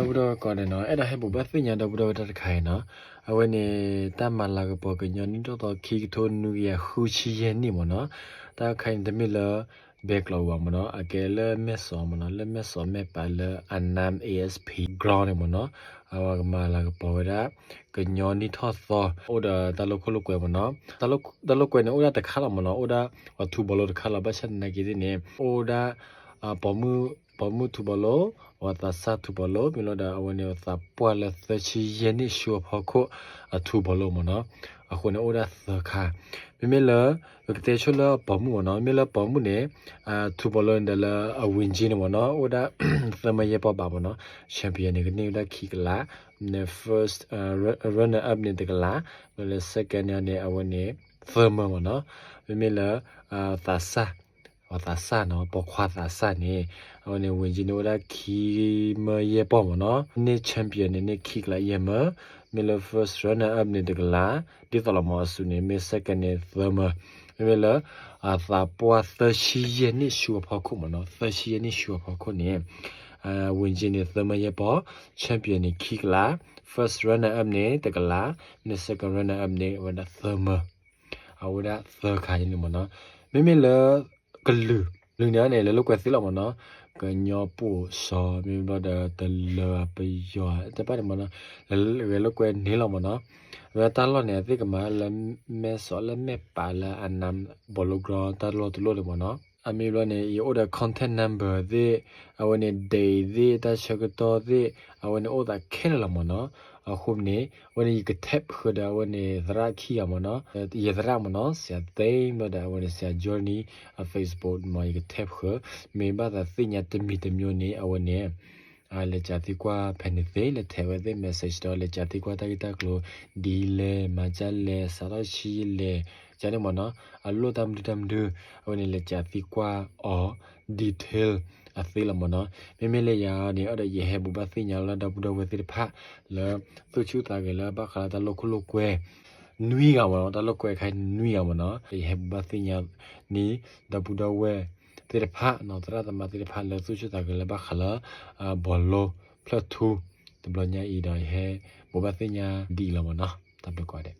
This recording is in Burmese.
တော့ဘတော့ကောတယ်နော်အဲ့ဒါဟဲ့ဘူဘသိညာတော့ဘတော့တတ်ခိုင်နော်အဝဲနေတမလာကပေါ်ကညနိတော့တော့ခီထိုနူရခူချီရဲ့နိမနော်တာခိုင်တမီလာဘက်လောဝမနော်အကဲလဲမက်ဆောမနော်လဲမက်ဆောမဲပါလဲအနမ် ASP ground မနော်အဝကမလာကပေါ်ရကညောနိထောသောအိုဒါတလခုလကွယ်မနော်တလတလကွယ်နေအိုဒါတခါလမနော်အိုဒါဝသူဘလောတခါလဘချက်နေကြီးနေအိုဒါအပေါ်မှု ပေါ်မှုသူဘလောဝတာစာသူဘလောမီလောဒါအဝနေသပွာလသချီယနိရှောဖခုအသူဘလောမနော်အခုနေအိုဒါသခါမမေလကတဲ့ချလပေါ်မှုနော်မေလပေါ်မှုနေအသူဘလော ndல အဝင်ကြီးနေမနော်အိုဒါသမယေပပါမနော်ချန်ပီယံနေကနေဒါခီကလာ the first uh, runner up နေတကလာလေ second နေအဝနေ firm မနော်မမေလအာသာစာ ဝသာစာနော်ပခွာသာစာနေအဝနေဝင်ဂျီနိုလာခီမယေပေါ်မနော်နေချန်ပီယံနေခီကလာယေမမေလ first runner up နေတကလာဒီတလမဆူနေမေ second နေ firm မမေလအာသာပွားသရှိယနေရှူဖောက်ခုမနော်သရှိယနေရှူဖောက်ခုနေအာဝင်ဂျီနေသမယေပေါ်ချန်ပီယံနေခီကလာ first runner up နေတကလာနေ second runner up နေဝဒ thermal အဝဒ third ခိုင်းနေမနော်မိမိလ ကလူလူညာနေလေလောက်ကွယ်စီလောက်မနော်ကညောပူစောမိဘဒတလပယောတပတ်မနော်လေလောက်ကွယ်နေလောက်မနော်ဝတာလောနေသိကမလမဲစောလမဲပါလာအနမ်ဘလိုဂရတာလောတလို့လေမနော်အမေလောနေ order content number ဒီအဝနေ day ဒီတချက်တော့ဒီအဝနေ order ခဲလာမနော် အခုနေဝနေကတက်ခဒဝနေသရခီယမနော်ရသရမနော်ဆရာသိမ်းမဒဝနေဆရာ journey facebook မှာကတက်ခမေဘာသာသိညာတမီတမျိုးနေအဝနေ အလေချာတိကွာဖက်နေသေးလေထဲဝဲ message တော့လေချာတိကွာတကိတကလို့ဒီလေမကြလေဆရာရှိလေကျန်နေမနော်အလိုတမ်ဒီတမ်ဒူအဝနေလေချာတိကွာအော် detail အသေးလမနော်မမေလေယာနေအဲ့ဒါယေဟဘူဘသိညာလာဒဘူဒဝေတိဖာလာသူချူတာကလာဘခလာတလခုလကွဲနွီးကမနော်တလကွဲခိုင်နွီးကမနော်ယေဟဘူဘသိညာနီဒဘူဒဝေ တိဖာနော်တရတမတိဖာလာသူချူတာကလာဘခလာဘောလောဖလတ်တူတဘလညာဤဒိုင်ဟဲဘူဘသိညာဒီလမနော်တဘလကွာတဲ့